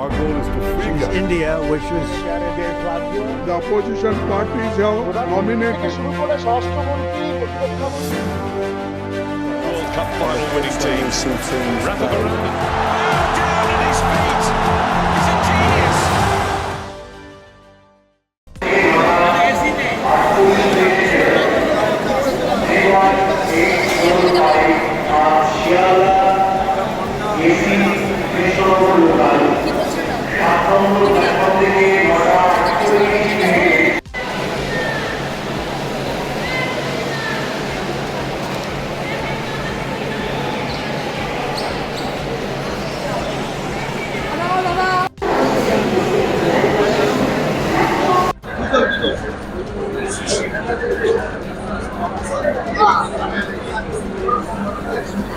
Our goal is to free Kashmir. India, which was The opposition parties have nominated World Cup final winning teams. Rafa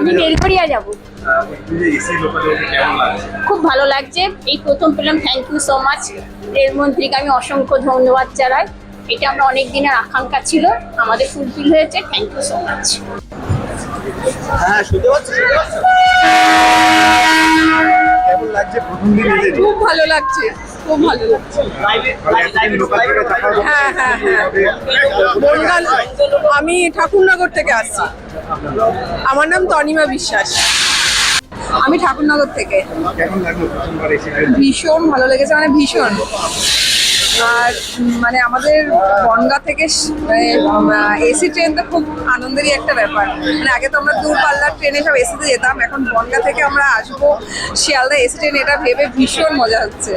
আমি বেলঘরিয়া যাব। খুব ভালো লাগছে। এই প্রথম পেলাম থ্যাংক ইউ সো মাচ রেলমন্ত্রীকে আমি অসংখ্য ধন্যবাদ জানাই। এটা আমরা অনেক দিনের আকাঙ্ক্ষা ছিল। আমাদের ফুলফিল হয়েছে। থ্যাংক ইউ সো মাচ হ্যাঁ শুনতে পাচ্ছি কেমন লাগছে প্রথম দিন এলেন খুব ভালো লাগছে। খুব ভালো লাগছে। হ্যাঁ হ্যাঁ হ্যাঁ। আমি ঠাকুরনগর থেকে আসছি। আমার নাম তনিমা বিশ্বাস। আমি ঠাকুরনগর থেকে। ভীষণ ভালো লেগেছে মানে ভীষণ। আর মানে আমাদের বনগা থেকে এসি ট্রেন তো খুব আনন্দেরই একটা ব্যাপার। মানে আগে তো আমরা দূরপাল্লার ট্রেনে সব এসিতে যেতাম, এখন বনগা থেকে আমরা আসব শিয়ালদা এসি ট্রেন, এটা ভেবে ভীষণ মজা হচ্ছে।